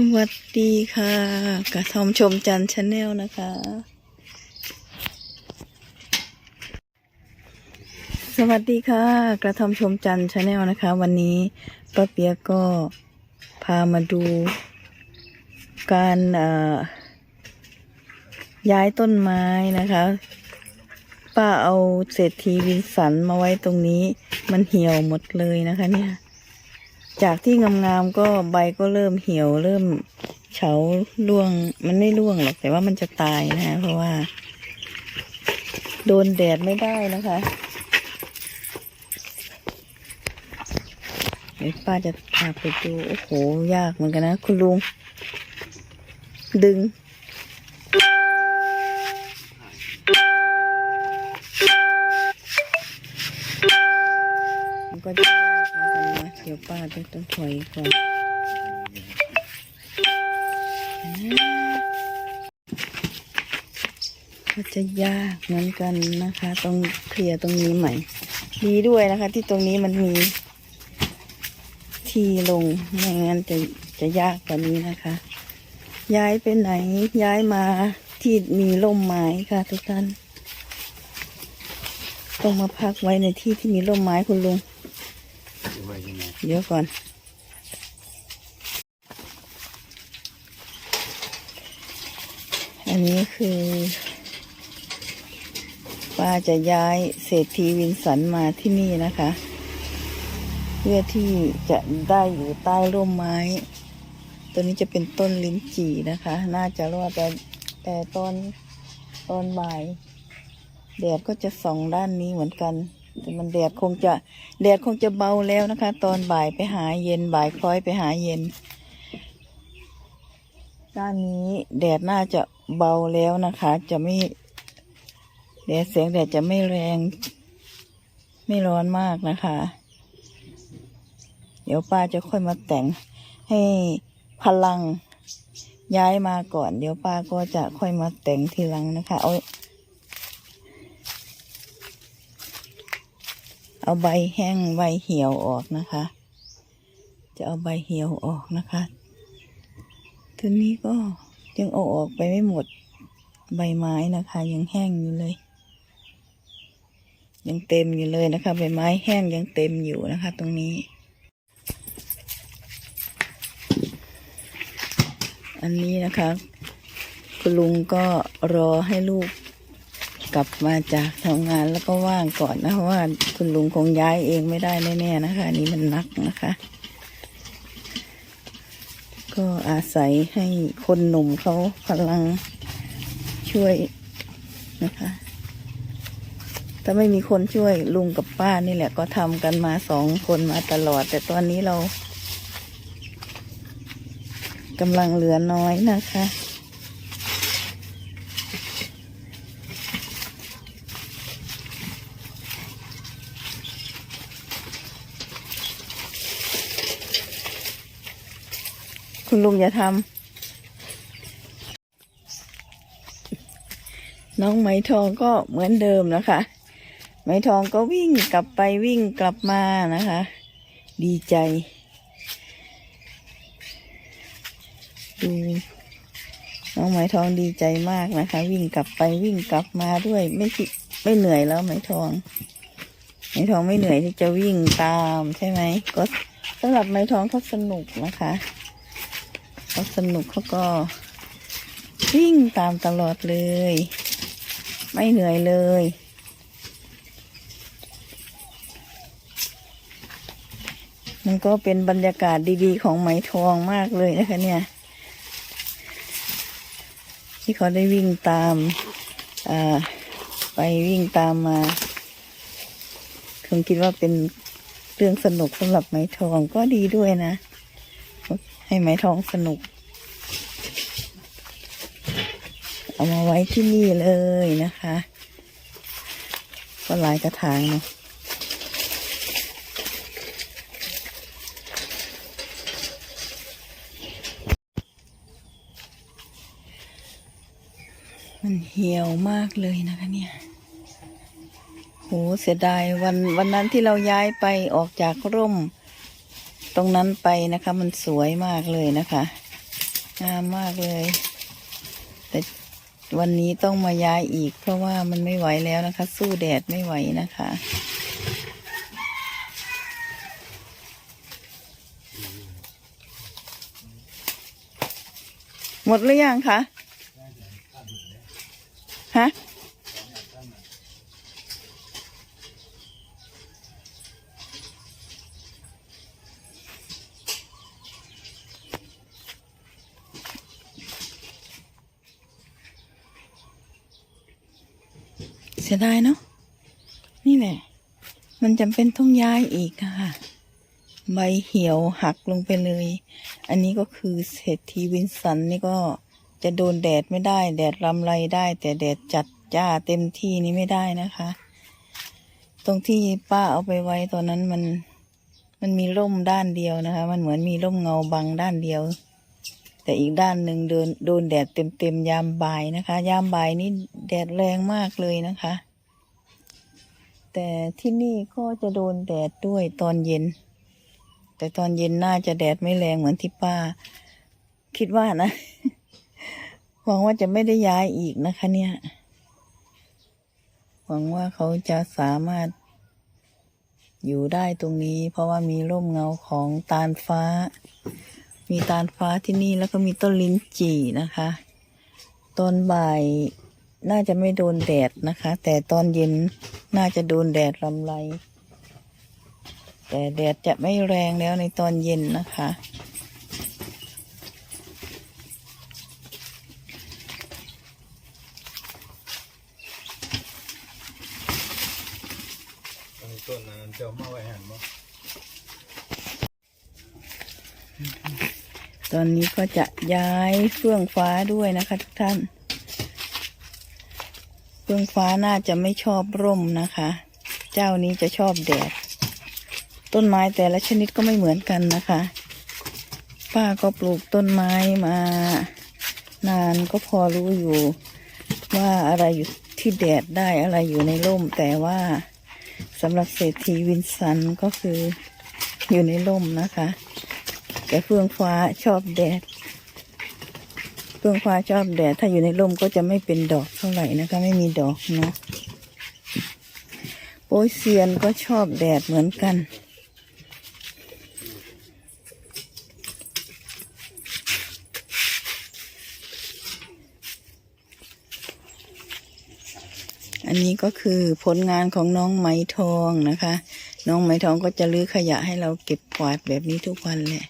สวัสดีค่ะกระทอมชมจันชาแนลนะคะ สวัสดีค่ะ กระทอมชมจันชาแนลนะคะ วันนี้ป้าเปียกก็พามาดู การเอ่อย้ายต้นไม้นะคะ ป้าเอาเศรษฐีวินสันมาไว้ตรงนี้ มันเหี่ยวหมดเลยนะคะเนี่ย จากที่งามๆก็ใบก็เริ่มเหี่ยวเริ่มเฉาร่วง มันไม่ร่วงหรอก แต่ว่ามันจะตายนะคะเพราะว่า โดนแดดไม่ได้นะคะเดี๋ยวป้าจะพาไปดู โอ้โห ยากเหมือนกันนะ คุณลุง ดึง เหมือนกันนะเดี๋ยวป้าต้องต้องถอยก่อนก็จะยากเหมือนกันนะคะ ต้องเคลียร์ตรงนี้ใหม่ ดีด้วยนะคะ ที่ตรงนี้มันมีที่ลงไม่งั้นจะจะยากกว่านี้นะคะ ย้ายไปไหนย้ายมาที่มีร่มไม้ค่ะทุกท่าน ต้องมาพักไว้ในที่ที่มีร่มไม้คุณลุง เดี๋ยวก่อน อันนี้คือป้าจะย้ายเศรษฐีวินสันมาที่นี่นะคะ เพื่อที่จะได้อยู่ใต้ร่มไม้ ตัวนี้จะเป็นต้นลิ้นจี่นะคะ น่าจะรอดแต่แต่ตอนตอนบ่ายแดดก็จะส่องด้านนี้เหมือนกัน แต่มันแดดคงจะแดดคงจะเบาแล้วนะคะ ตอนบ่ายไปหาเย็นบ่ายคล้อยไปหาเย็น ด้านนี้แดดน่าจะเบาแล้วนะคะ จะไม่แดดแสงแดดจะไม่แรง ไม่ร้อนมากนะคะ เดี๋ยวป้าจะค่อยมาแต่งให้พลังย้ายมาก่อน เดี๋ยวป้าก็จะค่อยมาแต่งทีหลังนะคะ เอา เอาใบแห้งใบเหี่ยวออกนะคะ จะเอาใบเหี่ยวออกนะคะทีนี้ก็ยังเอาออกไปไม่หมดใบไม้นะคะ ยังแห้งอยู่เลย ยังเต็มอยู่เลยนะคะ ใบไม้แห้งยังเต็มอยู่นะคะ ตรงนี้ อันนี้นะคะ คุณลุงก็รอให้ลูก กลับมาจากทำงานแล้วก็ว่างก่อนนะว่าคุณลุงคงย้ายเองไม่ได้แน่ๆนะคะนี้มันหนักนะคะ ก็อาศัยให้คนหนุ่มเขาพลังช่วยนะคะ ถ้าไม่มีคนช่วยลุงกับป้านี่แหละ ก็ทำกันมาสองคนมาตลอด แต่ตอนนี้เรากำลังเหลือน้อยนะคะ คุณลุงอย่าทำน้องไหมทองก็เหมือนเดิมนะคะ ไหมทองก็วิ่งกลับไปวิ่งกลับมานะคะ ดีใจ ดูน้องไหมทองดีใจมากนะคะ วิ่งกลับไปวิ่งกลับมาด้วยไม่คิดไม่เหนื่อยแล้วไหมทองไหมทองไม่เหนื่อยที่จะวิ่งตามใช่ไหมก็สำหรับไหมทองเขาสนุกนะคะ เขาสนุกเขาก็วิ่งตามตลอดเลย ไม่เหนื่อยเลย มันก็เป็นบรรยากาศดีๆ ของไหมทองมากเลยนะคะเนี่ย ที่เขาได้วิ่งตามไปวิ่งตามมาคงคิดว่าเป็นเรื่องสนุกสำหรับไหมทองก็ดีด้วยนะ ให้ไหมทองสนุก เอามาไว้ที่นี่เลยนะคะ ก็หลายกระถางเนาะมันเหี่ยวมากเลยนะคะเนี่ย โห เสียดายวันวันนั้นที่เราย้ายไปออกจากร่ม รงนั้นไปนะคะ มันสวยมากเลยนะคะงามมากเลย แต่วันนี้ต้องมาย้ายอีก เพราะว่ามันไม่ไหวแล้วนะคะ สู้แดดไม่ไหวนะคะหมดหรือยังคะ ฮะ สียดายเนาะนี่แหละ มันจำเป็นต้องย้ายอีกค่ะ ใบเหี่ยวหักลงไปเลย อันนี้ก็คือเศรษฐีวินสันนี่ก็จะโดนแดดไม่ได้ แดดรำไรได้ แต่แดดจัดจ้าเต็มที่นี่ไม่ได้นะคะ ตรงที่ป้าเอาไปไว้ตอนนั้นมันมันมีร่มด้านเดียวนะคะ มันเหมือนมีร่มเงาบังด้านเดียว แต่อีกด้านหนึ่งเดินโดนแดดเต็มๆยามบ่ายนะคะ ยามบ่ายนี่แดดแรงมากเลยนะคะ แต่ที่นี่ก็จะโดนแดดด้วยตอนเย็น แต่ตอนเย็นน่าจะแดดไม่แรงเหมือนที่ป้า คิดว่านะหวังว่าจะไม่ได้ย้ายอีกนะคะ เนี่ย หวังว่าเขาจะสามารถอยู่ได้ตรงนี้ เพราะว่ามีร่มเงาของตาลฟ้า มีตาลฟ้าที่นี่แล้วก็มีต้นลิ้นจี่นะคะ ตอนบ่ายน่าจะไม่โดนแดดนะคะ แต่ตอนเย็นน่าจะโดนแดดรำไร แต่แดดจะไม่แรงแล้วในตอนเย็นนะคะ ต้นนั้นเจ้ามาไว้หันบ่ ตอนนี้ก็จะย้ายเฟื่องฟ้าด้วยนะคะ ทุกท่าน เฟื่องฟ้าน่าจะไม่ชอบร่มนะคะ เจ้านี้จะชอบแดด ต้นไม้แต่ละชนิดก็ไม่เหมือนกันนะคะ ป้าก็ปลูกต้นไม้มา นานก็พอรู้อยู่ ว่าอะไรอยู่ที่แดดได้อะไรอยู่ในร่ม แต่ว่าสำหรับเศรษฐีวินสันก็คืออยู่ในร่มนะคะ แต่เฟื่องฟ้าชอบแดด เฟื่องฟ้าชอบแดด ถ้าอยู่ในร่มก็จะไม่เป็นดอกเท่าไหร่นะคะ ไม่มีดอกเนาะโปยเซียนก็ชอบแดดเหมือนกัน อันนี้ก็คือผลงานของน้องไหมทองนะคะ น้องไหมทองก็จะลื้อขยะให้เราเก็บกวาดแบบนี้ทุกวันแหละ